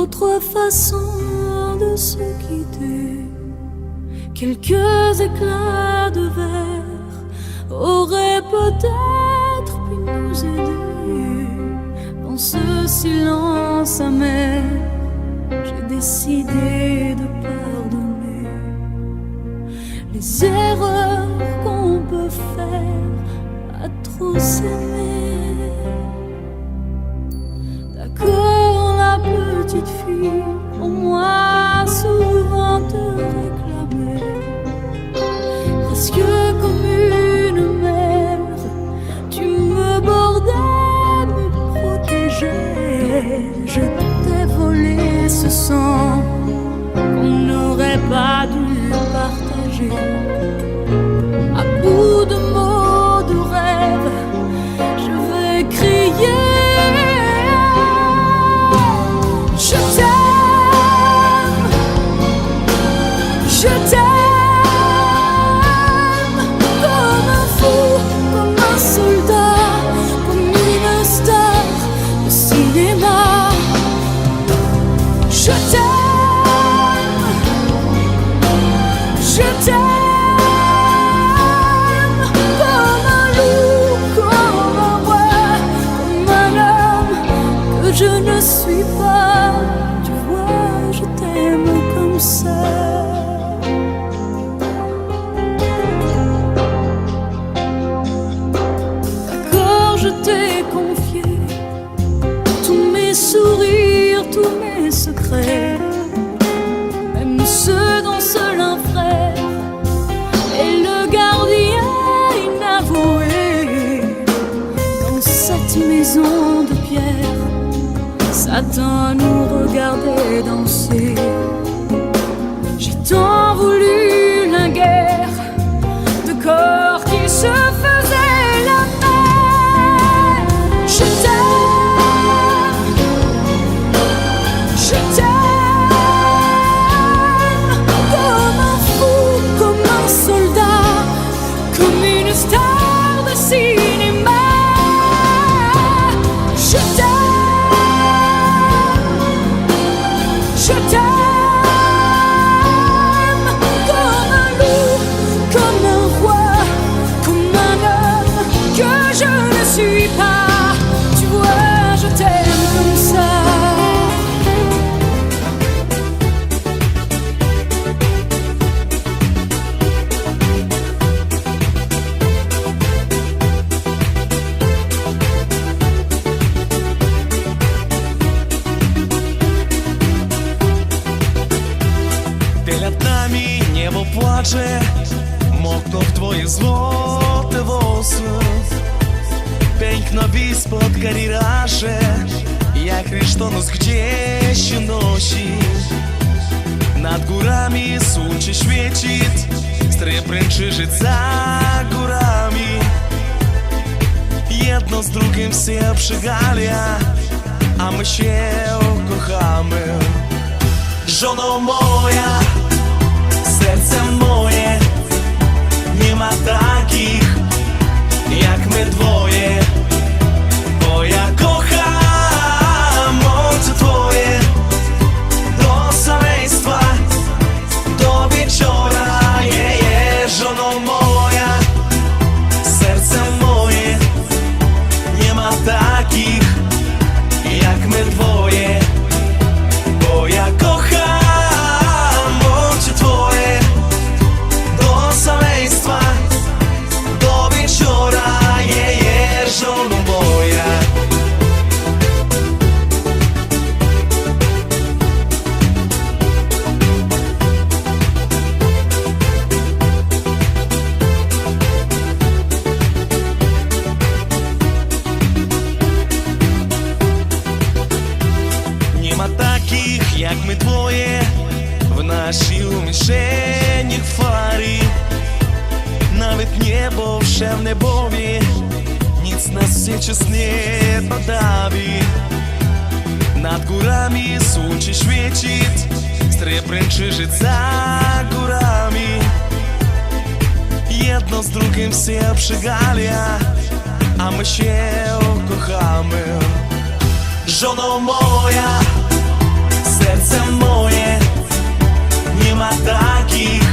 d'autres façons de se quitter. Quelques éclats de verre auraient peut-être pu nous aider. Dans ce silence amer, j'ai décidé de pardonner les erreurs qu'on peut faire à trop s'aimer. Petite fille, au moins souvent te réclamer. Je t'aime comme un fou, comme un soldat, comme une star de cinéma. Je t'aime, je t'aime comme un loup, comme un un homme que je ne suis pas. Tu vois, je t'aime comme ça. Même ceux dont seul un frère est le gardien inavoué. Dans cette maison de pierre, Satan nous regardait danser. J'ai tant voulu la guerre de corps Znaczy placze Mokną w twoje złote włosy. Piękna wis pod karirasze Jak rysztonus gdzieś się nosi. Nad górami słońce świeci Srebrny krzyżyc za górami. Jedno z drugim się przygalia A my się kochamy. Żono moja, serce amor. ми двоє в нашій умішені фарі, навіть небо вже в небові, ніц нас сейчас не подави. Над гурами сучі свічить, стребринчи життя гурами. Jedno z drugim się przygalia, a my się ukochamy. Żono moja, сердце мое, нема таких